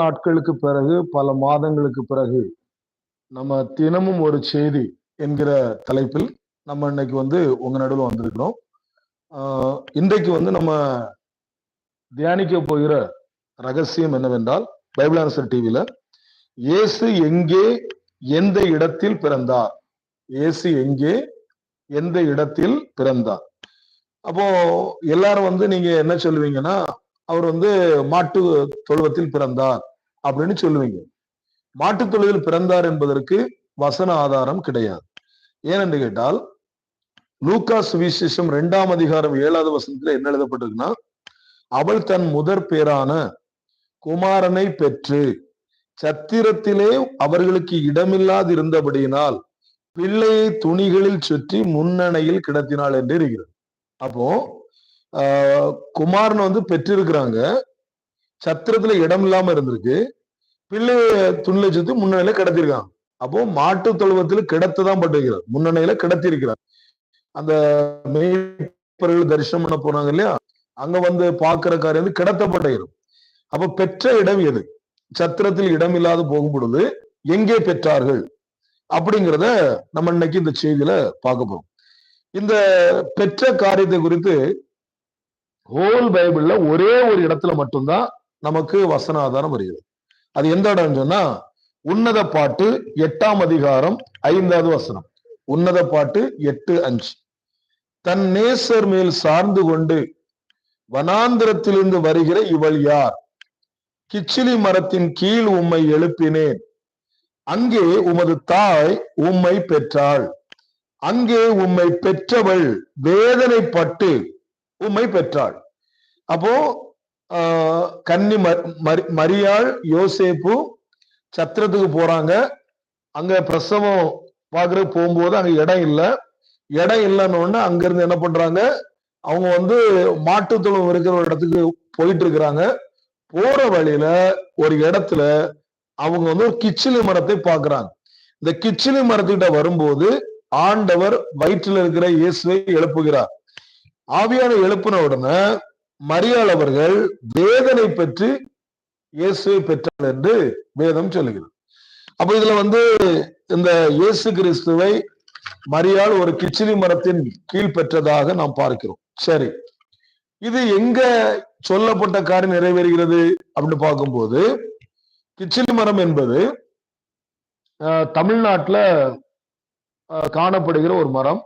நாட்களுக்கு பிறகு பல மாதங்களுக்கு பிறகு நம்ம தினமும் ஒரு செய்தி என்கிற தலைப்பில் நம்ம இன்னைக்கு வந்து உங்க நடுவில் வந்திருக்கிறோம். இன்றைக்கு வந்து நம்ம தியானிக்க போகிற ரகசியம் என்னவென்றால் பைபிள் ஆன்சர் டிவியில இயேசு எங்கே எந்த இடத்தில் பிறந்தார்? இயேசு எங்கே எந்த இடத்தில் பிறந்தார்? அப்போ எல்லாரும் வந்து நீங்க என்ன சொல்லுவீங்கன்னா அவர் வந்து மாட்டு தொழுவத்தில் பிறந்தார் அப்படின்னு சொல்லுவீங்க. மாட்டு தொழுவில் பிறந்தார் என்பதற்கு வசன ஆதாரம் கிடையாது. ஏனென்று கேட்டால் லூக்கா சுவிசேஷம் இரண்டாம் அதிகாரம் ஏழாவது வசனத்துல என்ன எழுதப்பட்டிருக்குன்னா அவள் தன் முதற் பேரான குமாரனை பெற்று சத்திரத்திலே அவர்களுக்கு இடமில்லாது இருந்தபடியினால் பிள்ளையை துணிகளில் சுற்றி முன்னணையில் கிடத்தினாள் என்று இருக்கிறது. அப்போ குமாரன் வந்து பெற்றிருக்கிறாங்க. சத்திரத்துல இடம் இல்லாம இருந்திருக்கு. பிள்ளைய துணில சுத்து முன்னணியில கிடத்திருக்காங்க அப்போ மாட்டு தொழுவத்தில் கிடத்துதான் பட்டிருக்கிறார் முன்னணியில கிடத்திருக்கிறார். அந்த மேய்ப்பர்கள் தரிசனம் பண்ண போனாங்க இல்லையா? அங்க வந்து பாக்குற காரியம் வந்து கிடத்தப்பட்ட இடம் அப்ப பெற்ற இடம் எது? சத்திரத்தில் இடம் இல்லாது போகும் பொழுது எங்கே பெற்றார்கள்? அப்படிங்கிறத நம்ம இன்னைக்கு இந்த செய்தியில பார்க்க போறோம். இந்த பெற்ற காரியத்தை குறித்து ஹோல் பைபிள்ல ஒரே ஒரு இடத்துல மட்டும்தான் நமக்கு வசன ஆதாரம் வருகிறது. அது எந்த இடம்னு சொன்னா உன்னத பாட்டு எட்டாம் அதிகாரம் ஐந்தாவது வசனம். உன்னத பாட்டு எட்டு அஞ்சு. தன் நேசர் மேல் சார்ந்து கொண்டு வனாந்திரத்திலிருந்து வருகிற இவள் யார்? கிச்சிலி மரத்தின் கீழ் உம்மை எழுப்பினேன். அங்கே உமது தாய் உம்மை பெற்றாள். அங்கே உம்மை பெற்றவள் வேதனைப்பட்டு உம்மை பெற்றாள். அப்போ கன்னி மரியாள் யோசேப்பு சத்திரத்துக்கு போறாங்க. அங்க பிரசவம் பாக்குறது போகும்போது அங்க இடம் இல்லை. இடம் இல்லைன்னு அங்க இருந்து என்ன பண்றாங்க? அவங்க வந்து மாட்டுத்துளம் இருக்கிற ஒரு இடத்துக்கு போயிட்டு இருக்கிறாங்க. போற வழியில ஒரு இடத்துல அவங்க வந்து ஒரு கிச்சிலி மரத்தை பாக்குறாங்க இந்த கிச்சிலி மரத்துக்கிட்ட வரும்போது ஆண்டவர் வயிற்றில் இருக்கிற இயேசுவை எழுப்புகிறார். ஆவியான எழுப்பின உடனே மரியாள் அவர்கள் வேதனை பெற்று இயேசுவை பெற்றார் என்று வேதம் சொல்லுகிறது. அப்ப இதுல வந்து இந்த இயேசு கிறிஸ்துவை மரியாள் ஒரு கிச்சிலி மரத்தின் கீழ் பெற்றதாக நாம் பார்க்கிறோம். சரி. இது எங்க சொல்லப்பட்ட காரியம் நிறைவேறுகிறது அப்படின்னு பார்க்கும்போது கிச்சிலி மரம் என்பது தமிழ்நாட்டுல காணப்படுகிற ஒரு மரம்.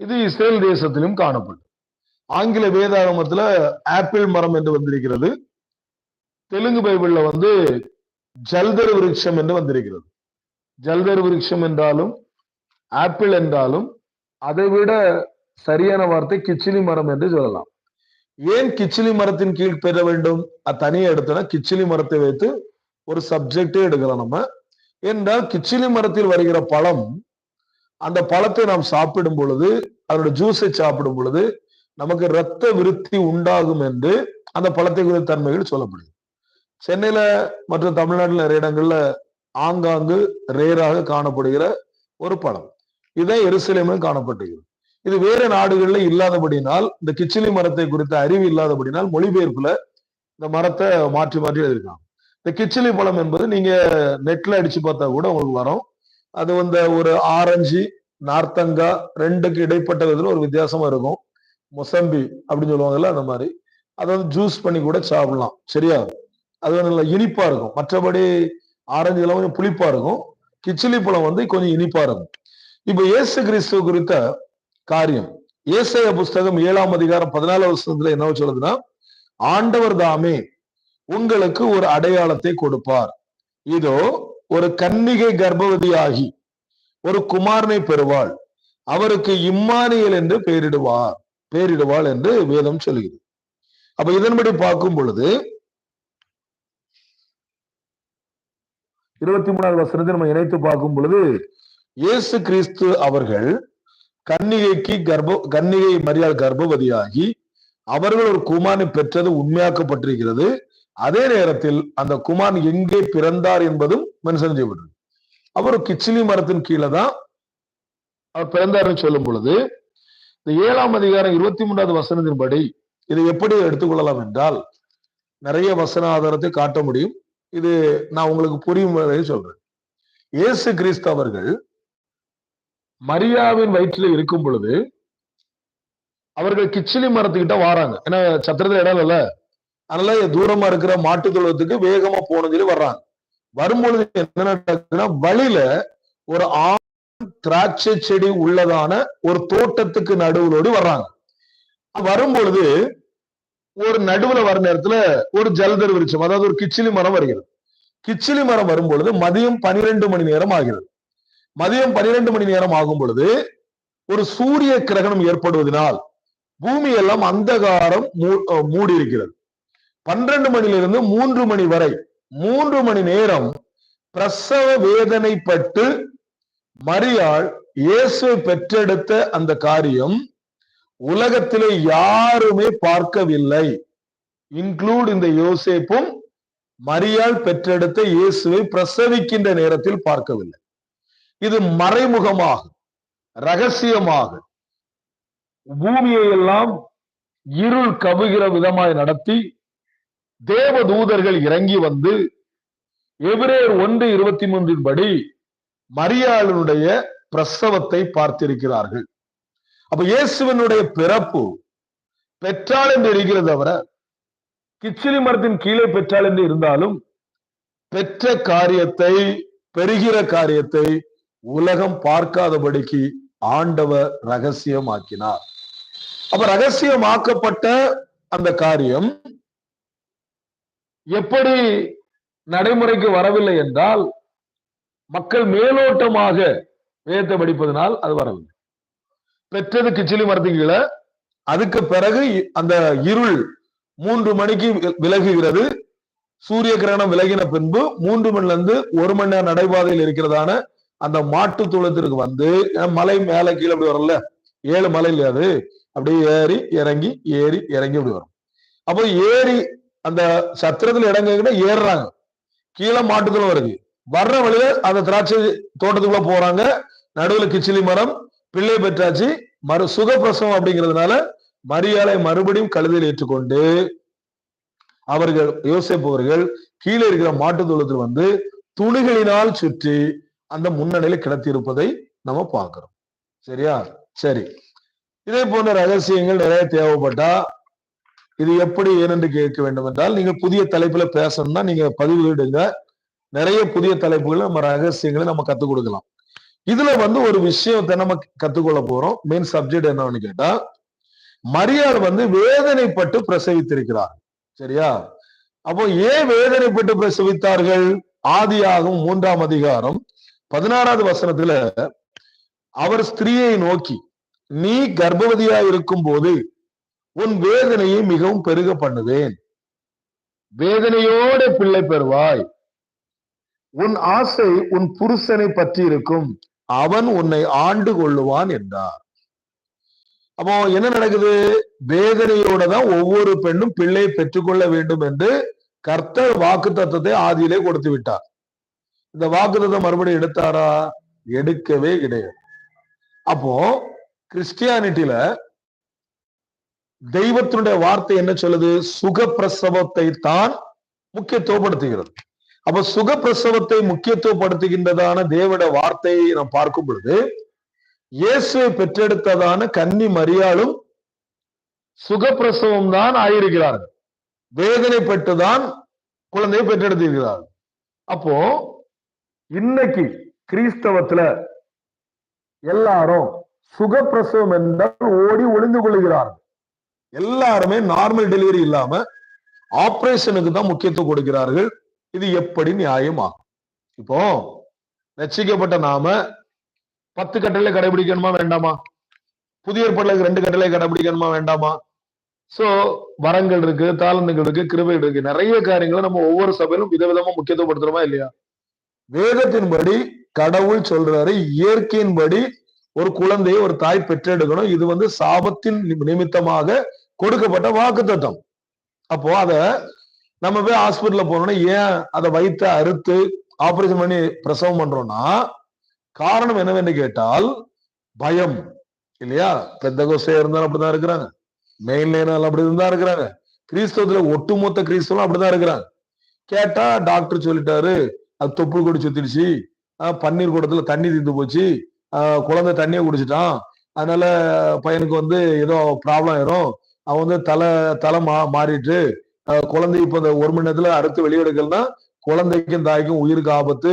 இது இஸ்ரேல் தேசத்திலும் காணப்படும். ஆங்கில வேதாகமத்துல ஆப்பிள் மரம் என்று வந்திருக்கிறது. தெலுங்கு பைபிள்ல வந்து ஜல்தர் விருட்சம் என்று வந்திருக்கிறது. ஜல்தர் விருட்சம் என்றாலும் ஆப்பிள் என்றாலும் அதை விட சரியான வார்த்தை கிச்சிலி மரம் என்று சொல்லலாம். ஏன் கிச்சிலி மரத்தின் கீழ் பெற வேண்டும்? தனியை எடுத்தனா கிச்சிலி மரத்தை வைத்து ஒரு சப்ஜெக்டே எடுக்கலாம் நம்ம. என்றால் கிச்சிலி மரத்தில் வருகிற பழம் அந்த பழத்தை நாம் சாப்பிடும் பொழுது அதோட ஜூஸை சாப்பிடும் பொழுது நமக்கு இரத்த விருத்தி உண்டாகும் என்று அந்த பழத்தை குறித்த தன்மைகள் சொல்லப்படுது. சென்னையில மற்றும் தமிழ்நாட்டில் நிறைய இடங்கள்ல ஆங்காங்கு ரேராக காணப்படுகிற ஒரு பழம். இதுதான் எருசலேமில் காணப்படுகிறது இது வேற நாடுகள்ல இல்லாதபடினால் இந்த கிச்சிலி மரத்தை குறித்த அறிவு இல்லாதபடினால் மொழிபெயர்ப்புல இந்த மரத்தை மாற்றி மாற்றி எழுதியிருக்காங்க. இந்த கிச்சிலி பழம் என்பது நீங்க நெட்ல அடிச்சு பார்த்தா கூட உங்களுக்கு வரும். அது வந்து ஒரு ஆரஞ்சு நார்த்தங்கா ரெண்டுக்கு இடைப்பட்ட விதத்துல ஒரு வித்தியாசமா இருக்கும். மொசம்பி அப்படின்னு சொல்லுவாங்கல்ல அந்த மாதிரி. அதை வந்து ஜூஸ் பண்ணி கூட சாப்பிடலாம். சரியா? அது வந்து நல்லா இனிப்பா இருக்கும். மற்றபடி ஆரஞ்சு எல்லாம் கொஞ்சம் புளிப்பா இருக்கும். கிச்சிலி பழம் வந்து கொஞ்சம் இனிப்பா இருக்கும். இப்ப இயேசு கிறிஸ்துவ குறித்த காரியம். ஏசைய புஸ்தகம் ஏழாம் அதிகாரம் பதினாலு வருஷத்துல என்ன சொல்லுதுன்னா ஆண்டவர் தாமே உங்களுக்கு ஒரு அடையாளத்தை கொடுப்பார். இதோ ஒரு கன்னிகை கர்ப்பவதியாகி ஒரு குமாரனை பெறுவாள். அவருக்கு இம்மானியல் என்று பெயரிடுவார். பேரிடுவாள் என்று வேதம் சொல்கிறது. அப்ப இதன்படி பார்க்கும் பொழுது இருபத்தி மூணாவது வசனத்தை நம்ம இணைத்து பார்க்கும் பொழுது இயேசு கிறிஸ்து அவர்கள் கன்னிகைக்கு கர்ப்ப கன்னிகை மரியாள் கர்ப்பவதியாகி அவர்கள் ஒரு குமானை பெற்றது உண்மையாக்கப்பட்டிருக்கிறது. அதே நேரத்தில் அந்த குமார் எங்கே பிறந்தார் என்பதும் மென்ஷன் செய்யப்பட்டிருக்கு. அவர் கிச்சிலி மரத்தின் கீழே தான் அவர் பிறந்தார்னு சொல்லும் பொழுது இந்த ஏழாம் அதிகாரம் இருபத்தி மூன்றாவது வசனத்தின்படி இதை எப்படி எடுத்துக்கொள்ளலாம் என்றால் நிறைய வசன ஆதாரத்தை காட்ட முடியும். இது நான் உங்களுக்கு புரியும் சொல்றேன். இயேசு கிறிஸ்து அவர்கள் மரியாவின் வயிற்றில் இருக்கும் பொழுது அவர்கள் கிச்சிலி மரத்துக்கிட்ட வாராங்க. ஏன்னா சத்திரத்துல இடம் இல்ல அதனால தூரமா இருக்கிற மாட்டு தொழுவத்துக்கு வேகமா போகணும்னு சொல்லி வர்றாங்க. வரும்பொழுது என்ன நடக்குதுன்னா வழியில ஒரு ஆ திராட்சை செடி உள்ளதான ஒரு தோட்டத்துக்கு நடுவுலோடு வர்றாங்க. வரும்பொழுது ஒரு நடுவுல வர நேரத்துல ஒரு ஜல்தர் விருட்சம் அதாவது ஒரு கிச்சிலி மரம் வருகிறது. கிச்சிலி மரம் வரும் பொழுது மதியம் பனிரெண்டு மணி நேரம் ஆகிறது. மதியம் பனிரெண்டு மணி நேரம் ஆகும் பொழுது ஒரு சூரிய கிரகணம் ஏற்படுவதனால் பூமி எல்லாம் அந்தகாரம் மூடி இருக்கிறது பன்னிரண்டு மணிலிருந்து மூன்று மணி வரை மூன்று மணி நேரம் பிரசவ வேதனைப்பட்டு மரியாள் இயேசுவை பெற்றெடுத்த அந்த காரியம் உலகத்திலே யாருமே பார்க்கவில்லை. இன்க்ளூட் இந்த யோசேப்பும் மரியாள் பெற்றெடுத்த இயேசுவை பிரசவிக்கின்ற நேரத்தில் பார்க்கவில்லை. இது மறைமுகமாக ரகசியமாக பூமியை எல்லாம் இருள் கவுகிற விதமாய் நடத்தி தேவ தூதர்கள் இறங்கி வந்து எபிரேர் ஒன்று இருபத்தி மூன்றின் படி மரியாளனுடைய பிரசவத்தை பார்த்திருக்கிறார்கள். அப்ப இயேசுவனுடைய பிறப்பு பெற்றாள் என்று இருக்கிறது தவிர கிச்சிலி மரத்தின் கீழே பெற்றாள் என்று இருந்தாலும் பெற்ற காரியத்தை பெறுகிற காரியத்தை உலகம் பார்க்காதபடிக்கு ஆண்டவர் ரகசியமாக்கினார். அப்ப ரகசியமாக்கப்பட்ட அந்த காரியம் எப்படி நடைமுறைக்கு வரவில்லை என்றால் மக்கள் மேலோட்டமாக வேதத்தை படிப்பதனால் அது வரவில்லை. பெற்றது கிச்சிலி மரத்துக்கு அதுக்கு பிறகு அந்த இருள் மூன்று மணிக்கு விலகுகிறது. சூரிய கிரகணம் விலகின பின்பு மூன்று மணில இருந்து ஒரு மணி நேரம் நடைபாதையில் இருக்கிறதான அந்த மாட்டு தூளத்திற்கு வந்து மலை மேல கீழே அப்படி வரல ஏழு மலை இல்லையா அது? அப்படியே ஏறி இறங்கி ஏறி இறங்கி அப்படி வரும். அப்போ ஏறி அந்த சத்திரத்துல இடங்க ஏறுறாங்க. கீழே மாட்டுத்தூளம் வருது. வர்ற வழியில அந்த திராட்சை தோட்டத்துக்குள்ள போறாங்க. நடுவுல கிச்சிலி மரம் பிள்ளை பெற்றாச்சு. மறு சுகப்பிரசவம் அப்படிங்கிறதுனால மரியாதை மறுபடியும் கழுதையில் ஏற்றுக்கொண்டு அவர்கள் யோசிப்பவர்கள் கீழே இருக்கிற மாட்டு தூளத்தில் வந்து துணிகளினால் சுற்றி அந்த முன்னணியில கிடத்தி இருப்பதை நம்ம பார்க்கிறோம். சரியா? சரி. இதே போன்ற ரகசியங்கள் நிறைய தேவைப்பட்டா இது எப்படி ஏனென்று கேட்க வேண்டும் என்றால் நீங்க புதிய தலைப்புல பேசணும்னா நீங்க பதிவுகிடுங்க நிறைய புதிய தலைப்புகளை நம்ம ரகசியங்களை நம்ம கத்துக் கொடுக்கலாம். இதுல வந்து ஒரு விஷயத்தை நம்ம கத்துக்கொள்ள போறோம். மெயின் சப்ஜெக்ட் என்னன்னு கேட்டா மரியாள் வந்து வேதனைப்பட்டு பிரசவித்திருக்கிறார். சரியா? அப்போ ஏன் வேதனைப்பட்டு பிரசவித்தார்கள்? ஆதியாகும் மூன்றாம் அதிகாரம் பதினாறாவது வசனத்துல அவர் ஸ்திரீயை நோக்கி நீ கர்ப்பவதியா இருக்கும் போது உன் வேதனையை மிகவும் பெருக பண்ணுவேன். வேதனையோட பிள்ளை பெறுவாய். உன் ஆசை உன் புருஷனை பற்றி இருக்கும் அவன் உன்னை ஆண்டு கொள்ளுவான் என்றார். அப்போ என்ன நடக்குது? வேதனையோட தான் ஒவ்வொரு பெண்ணும் பிள்ளை பெற்றுக்கொள்ள வேண்டும் என்று கர்த்தர் வாக்கு தத்துவத்தை ஆதியிலே கொடுத்து விட்டார். இந்த வாக்கு தத்துவம் மறுபடியும் எடுத்தாரா? எடுக்கவே கிடையாது. அப்போ கிறிஸ்டியானிட்டியில தெய்வத்தினுடைய வார்த்தை என்ன சொல்லுது? சுகப்பிரசவத்தை தான் முக்கியத்துவப்படுத்துகிறது. அப்ப சுகப்பிரசவத்தை முக்கியத்துவப்படுத்துகின்றதான தேவட வார்த்தையை நாம் பார்க்கும் பொழுது இயேசுவை பெற்றெடுத்ததான கன்னி மரியாளும் சுகப்பிரசவம் தான் ஆயிருக்கிறார்கள். வேதனைப்பட்டுதான் குழந்தையை பெற்றெடுத்திருக்கிறார்கள். அப்போ இன்னைக்கு கிறிஸ்தவத்துல எல்லாரும் சுகப்பிரசவம் என்றால் ஓடி ஒளிந்து கொள்கிறார்கள். எல்லாருமே நார்மல் டெலிவரி இல்லாம ஆபரேஷனுக்கு தான் முக்கியத்துவம் கொடுக்கிறார்கள். இது எப்படி நியாயமாகும்? இப்போ ரசிக்கப்பட்ட நாம பத்து கட்டளை கடைபிடிக்கணுமா வேண்டாமா? புதிய ஏற்பாடுல ரெண்டு கட்டளை கடைபிடிக்கணுமா வேண்டாமா? சோ வரங்கள் இருக்கு தாளந்துகள் இருக்கு கிருபை இருக்கு. நிறைய காரியங்களை நம்ம ஒவ்வொரு சபையிலும் விதவிதமா முக்கியத்துவப்படுத்துறோமா இல்லையா? வேதத்தின்படி கடவுள் சொல்றாரு இயற்கையின்படி ஒரு குழந்தையை ஒரு தாய் பெற்றெடுக்கணும். இது வந்து சாபத்தின் நிமித்தமாக கொடுக்கப்பட்ட வாக்கு தத்துவம் அப்போ அத நம்ம போய் ஹாஸ்பிட்டல்ல போனோம்னா ஏன் அதை வயிற்ற அறுத்து ஆபரேஷன் பண்ணி பிரசவம் பண்றோம்னா காரணம் என்னவென்று கேட்டால் பயம். இல்லையா? பெத்த கோசையா இருந்தாலும் அப்படிதான் இருக்கிறாங்க. மெயின் லைனால் அப்படி இருக்கிறாங்க. கிறிஸ்தவத்துல ஒட்டுமொத்த கிறிஸ்தவம் அப்படிதான் இருக்கிறாங்க. கேட்டா டாக்டர் சொல்லிட்டாரு அது தொப்புள் கொடி சுத்திடுச்சு. பன்னீர் கூடத்துல தண்ணி தீர்ந்து போச்சு. குழந்தை தண்ணியை குடிச்சிட்டான். அதனால பையனுக்கு வந்து ஏதோ ப்ராப்ளம் ஆயிரும். அவன் வந்து தலை தலை மா மாறிட்டு குழந்தை இப்ப இந்த ஒரு மணி நேரத்துல அறுத்து வெளியெடுக்கலன்னா குழந்தைக்கும் தாய்க்கும் உயிருக்கு ஆபத்து.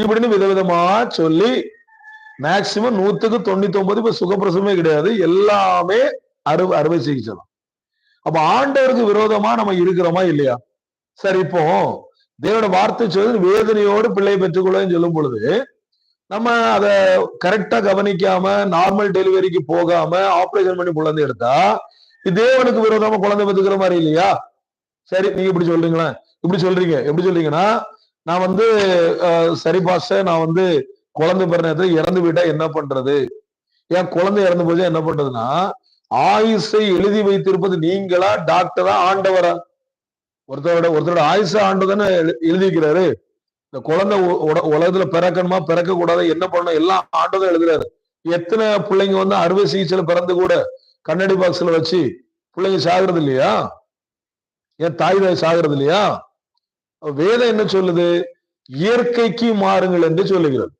இப்படின்னு விதவிதமா சொல்லி மேக்சிமம் நூத்துக்கு தொண்ணூத்தி ஒன்பது இப்ப சுகப்பிரசவமே கிடையாது. எல்லாமே அறு அறுவை சிகிச்சை தான். அப்ப ஆண்டவருக்கு விரோதமா நம்ம இருக்கிறோமா இல்லையா? சரி இப்போ தேவனோட வார்த்தை சொல்லி வேதனையோடு பிள்ளை பெற்றுக்கொள்ளன்னு சொல்லும் பொழுது நம்ம அதை கரெக்டா கவனிக்காம நார்மல் டெலிவரிக்கு போகாம ஆபரேஷன் பண்ணி குழந்தை எடுத்தா தேவனுக்கு விரோதமா குழந்தை பெற்றுக்கிற மாதிரி இல்லையா? சரி நீங்க இப்படி சொல்றீங்களா? இப்படி சொல்றீங்க எப்படி சொல்றீங்கன்னா நான் வந்து சரி பாச நான் வந்து குழந்தை பிறந்த இறந்து போயிட்டா என்ன பண்றது? ஏன் குழந்தை இறந்து போச்சா என்ன பண்றதுன்னா ஆயுசை எழுதி வைத்திருப்பது நீங்களா டாக்டரா ஆண்டவரா? ஒருத்தரோட ஒருத்தரோட ஆயுசை ஆண்டதானே எழுதிக்கிறாரு இந்த குழந்தை உலகத்துல பிறக்கணுமா பிறக்க கூடாது என்ன பண்ணணும் எல்லாம் ஆண்டதான் எழுதுறாரு. எத்தனை பிள்ளைங்க வந்து அறுவை சிகிச்சையில பிறந்து கூட கண்ணாடி பாக்ஸ்ல வச்சு பிள்ளைங்க சாகுறது இல்லையா? ஏன் தாய் தாய் சாகிறது இல்லையா வேதம் என்ன சொல்லுது? இயற்கைக்கு மாறுங்கள் என்று சொல்லுகிறது.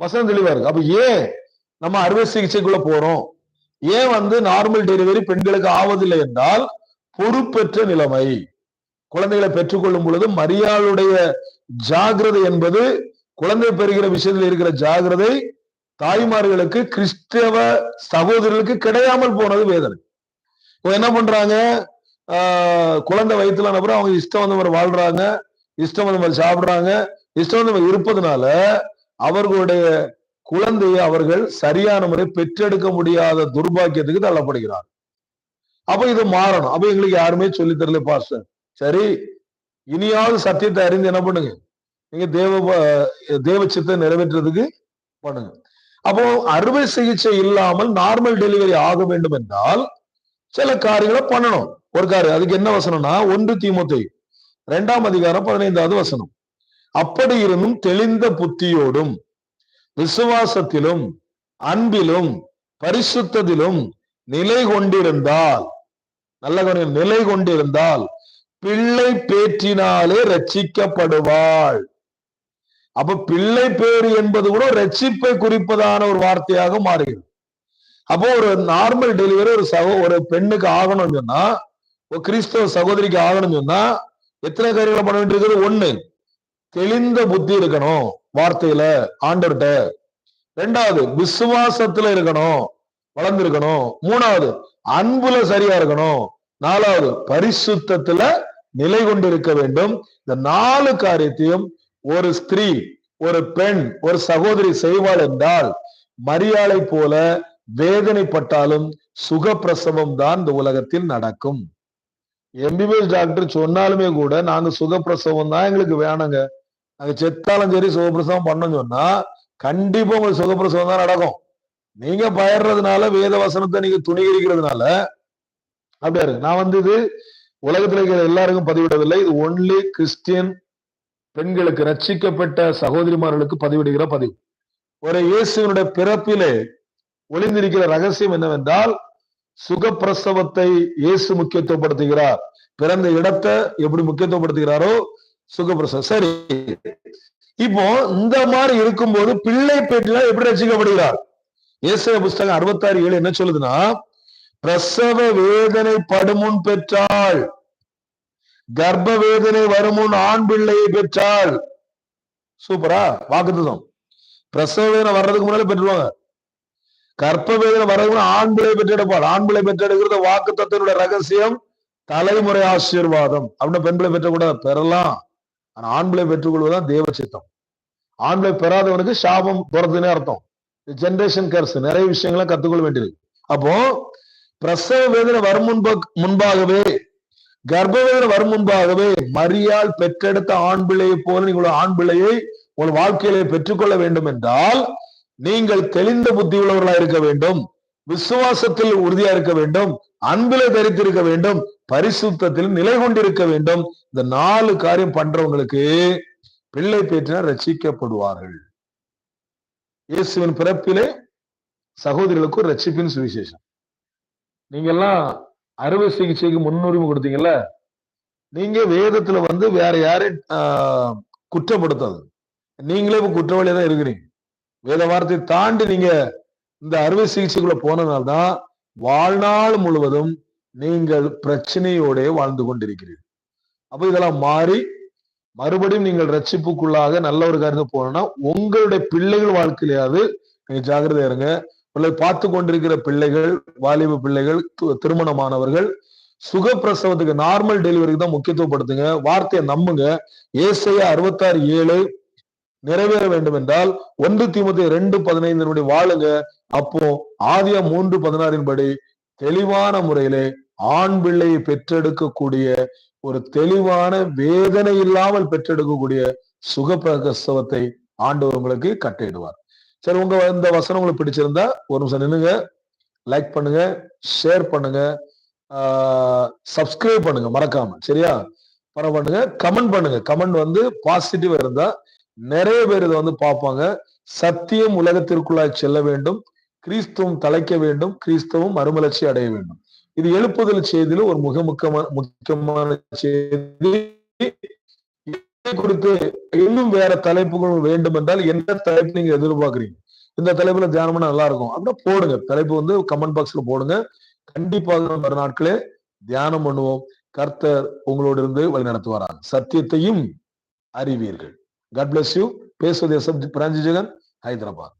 வசனம் தெளிவா இருக்கு. அப்ப ஏன் நம்ம அறுவை சிகிச்சைக்குள்ள போறோம்? ஏன் வந்து நார்மல் டெலிவரி பெண்களுக்கு ஆவதில்லை என்றால் பொறுப்பற்ற நிலைமை. குழந்தைகளை பெற்றுக்கொள்ளும் பொழுது மரியாளுடைய ஜாகிரதை என்பது குழந்தை பெறுகிற விஷயத்தில் இருக்கிற ஜாகிரதை தாய்மார்களுக்கு கிறிஸ்தவ சகோதரர்களுக்கு கிடையாமல் போனது வேதனை. இப்போ என்ன பண்றாங்க? குழந்தை வயிற்றுல அப்புறம் அவங்க இஷ்டம் வந்த மாதிரி வாழ்றாங்க. இஷ்டம் வந்த மாதிரி சாப்பிட்றாங்க. இஷ்டம் வந்த மாதிரி இருப்பதனால அவர்களுடைய குழந்தையை அவர்கள் சரியான முறை பெற்றெடுக்க முடியாத துர்பாக்கியத்துக்கு தள்ளப்படுகிறார். அப்ப இது மாறணும். அப்ப எங்களுக்கு யாருமே சொல்லித் தரல பாஸ்டர். சரி இனியாவது சத்தியத்தை அறிந்து என்ன பண்ணுங்க? நீங்க தேவ தேவ சித்தை நிறைவேற்றுறதுக்கு பண்ணுங்க. அப்போ அறுவை சிகிச்சை இல்லாமல் நார்மல் டெலிவரி ஆக வேண்டும் என்றால் சில காரியங்களை பண்ணணும். ஒருக்காரு அதுக்கு என்ன வசனம்னா ஒன்று தீமுத்தை இரண்டாம் அதிகாரம் பதினைந்தாவது வசனம். அப்படி இருந்தும் தெளிந்த புத்தியோடும் விசுவாசத்திலும் அன்பிலும் பரிசுத்தத்திலும் நிலை கொண்டிருந்தால் நல்ல நிலை கொண்டிருந்தால் பிள்ளை பேற்றினாலே ரட்சிக்கப்படுவாள் அப்ப பிள்ளை பேறு என்பது கூட ரட்சிப்பை குறிப்பதான ஒரு வார்த்தையாக மாறுகிறது. அப்போ ஒரு நார்மல் டெலிவரி ஒரு சகோ ஒரு பெண்ணுக்கு ஆகணும்னு சொன்னா ஒரு கிறிஸ்தவ சகோதரிக்கு ஆகணும்னு சொன்னா எத்தனை காரியங்களை பண்ண வேண்டியிருக்கிறது ஒண்ணு தெளிந்த புத்தி இருக்கணும் வார்த்தையில ஆண்டவர்கிட்ட. ரெண்டாவது விசுவாசத்துல இருக்கணும் வளர்ந்திருக்கணும். மூணாவது அன்புல சரியா இருக்கணும். நாலாவது பரிசுத்தத்துல நிலை கொண்டு இருக்க வேண்டும். இந்த நாலு காரியத்தையும் ஒரு ஸ்திரீ ஒரு பெண் ஒரு சகோதரி செய்வாள் என்றால் மரியாதை போல வேதனைப்பட்டாலும் சுகப்பிரசவம் தான் இந்த உலகத்தில் நடக்கும். எம்பிபிஎஸ் டாக்டர் சொன்னாலுமே கூட நாங்க சுகப்பிரசவம் தான் எங்களுக்கு வேணுங்க. நாங்க செத்தாலும் சரி சுகப்பிரசவம் பண்ணோம்னு சொன்னா கண்டிப்பா உங்களுக்கு சுகப்பிரசவம் தான் நடக்கும். நீங்க பயிர்றதுனால வேத வசனத்தை நீங்க துணிகரிக்கிறதுனால அப்படியா இருக்கு. நான் வந்து இது உலகத்துல இருக்கிற எல்லாருக்கும் பதிவிடவில்லை. இது ஒன்லி கிறிஸ்டியன் பெண்களுக்கு ரட்சிக்கப்பட்ட சகோதரிமார்களுக்கு பதிவிடுகிற பதிவு. ஒரு இயேசுவினுடைய பிறப்பிலே ஒளிந்திருக்கிற ரகசியம் என்னவென்றால் சுகப்பிரசவத்தை இயேசு முக்கியத்துவப்படுத்துகிறார். பிறந்த இடத்தை எப்படி முக்கியத்துவப்படுத்துகிறாரோ? சுகப்பிரசவம். சரி. இப்போ இந்த மாதிரி இருக்கும்போது பிள்ளை பெற்றினா எப்படி ரசிக்கப்படுகிறார்? இயேசு புஸ்தகம் அறுபத்தாறு ஏழு என்ன சொல்லுதுன்னா பிரசவ வேதனை படுமுன் பெற்றாள். கர்ப்ப வேதனை வருமுன் ஆண் பிள்ளையை பெற்றாள். சூப்பரா? வாக்குதான் பிரசவ வேதனை வர்றதுக்கு முன்னாலே பெற்றுருவாங்க. கர்ப்ப வேதனை வரவங்க ஆண் பிள்ளை பெற்றெடுப்பாள். ஆண் பிள்ளை பெற்றெடுக்கிறது வாக்கு தத்தினுடைய ரகசியம் தலைமுறை ஆசீர்வாதம். அப்படின்னு பெண் பிள்ளை பெற்றக்கூடாது பெறலாம். ஆனா ஆண் பிள்ளை பெற்றுக்கொள்வதுதான் தேவ சித்தம் ஆண் பிள்ளை பெறாதவனுக்கு சாபம் போறதுன்னே அர்த்தம். ஜெனரேஷன் கர்ஸ் நிறைய விஷயங்களை கத்துக்கொள்ள வேண்டியது. அப்போ பிரசவ வேதனை வரும் முன்ப முன்பாகவே கர்ப்ப வேதனை வரும் முன்பாகவே மரியால் பெற்றெடுத்த ஆண் பிள்ளையை போல நீங்கள் ஆண் பிள்ளையை உங்கள் வாழ்க்கையிலே பெற்றுக்கொள்ள வேண்டும் என்றால் நீங்கள் தெளிந்த புத்தி உள்ளவர்களா இருக்க வேண்டும். விசுவாசத்தில் உறுதியா இருக்க வேண்டும். அன்பில தரித்திருக்க வேண்டும். பரிசுத்தத்தில் நிலை கொண்டிருக்க வேண்டும். இந்த நாலு காரியம் பண்றவங்களுக்கு பிள்ளை பேற்றினர் ரசிக்கப்படுவார்கள் இயேசுவின் பிறப்பிலே சகோதரிகளுக்கும் ரட்சிப்பின் சுவிசேஷம். நீங்க எல்லாம் அறுவை சிகிச்சைக்கு முன்னுரிமை கொடுத்தீங்கல்ல? நீங்க வேதத்துல வந்து வேற யாரையும் ஆஹ், குற்றப்படுத்தாது. நீங்களே இப்ப குற்றவாளியா தான் இருக்கிறீங்க. வேத வார்த்தையை தாண்டி நீங்க இந்த அறுவை சிகிச்சைக்குள்ள போனதுனால்தான் வாழ்நாள் முழுவதும் நீங்கள் பிரச்சனையோட வாழ்ந்து கொண்டிருக்கிறீர்கள். அப்ப இதெல்லாம் மாறி மறுபடியும் நீங்கள் ரட்சிப்புக்குள்ளாக நல்ல ஒரு காரியத்தை போனோம்னா உங்களுடைய பிள்ளைகள் வாழ்க்கையிலையாவது நீங்க ஜாக்கிரதையா இருங்க. உங்களை பார்த்து கொண்டிருக்கிற பிள்ளைகள் வாலிப பிள்ளைகள் து- திருமணமானவர்கள் சுகப்பிரசவத்துக்கு நார்மல் டெலிவரிக்கு தான் முக்கியத்துவப்படுத்துங்க. வார்த்தையை நம்புங்க. ஏசையா அறுபத்தாறு ஏழு நிறைவேற வேண்டும் என்றால் ஒன்று தீமத்தை ரெண்டு பதினைந்தினுடைய வாழுங்க. அப்போ ஆதியா மூன்று பதினாறின் படி தெளிவான முறையிலே ஆண் பிள்ளையை பெற்றெடுக்கக்கூடிய ஒரு தெளிவான வேதனை இல்லாமல் பெற்றெடுக்கக்கூடிய சுகப்பிரசவத்தை ஆண்டவர் உங்களுக்கு கட்டையிடுவார் சரி உங்க இந்த வசனம் உங்களுக்கு பிடிச்சிருந்தா ஒரு நிமிஷம் நின்னுங்க லைக் பண்ணுங்க ஷேர் பண்ணுங்க. சப்ஸ்கிரைப் பண்ணுங்க மறக்காம சரியா? பரவ பண்ணுங்க கமெண்ட் பண்ணுங்க. கமெண்ட் வந்து பாசிட்டிவா இருந்தா நிறைய பேர் இதை வந்து பார்ப்பாங்க. சத்தியம் உலகத்திற்குள்ளாய் செல்ல வேண்டும். கிறிஸ்துவம் தலைக்க வேண்டும். கிறிஸ்தவம் மறுமலர்ச்சி அடைய வேண்டும். இது எழுப்புதல் செய்தியில ஒரு மிக முக்கியமான முக்கியமான செய்தி. குறித்து இன்னும் வேற தலைப்புகள் வேண்டும் என்றால் என்ன தலைப்பு நீங்க எதிர்பார்க்கறீங்க? இந்த தலைப்புல தியானம் பண்ணா நல்லா இருக்கும் அப்படின்னா போடுங்க. தலைப்பு வந்து கமெண்ட் பாக்ஸ்ல போடுங்க. கண்டிப்பாக வர நாட்களே தியானம் பண்ணுவோம். கர்த்தர் உங்களோடு இருந்து வழி நடத்துவாராங்க சத்தியத்தையும் அறிவீர்கள். God bless you. Peso Desab Pranji Jagan, Hyderabad.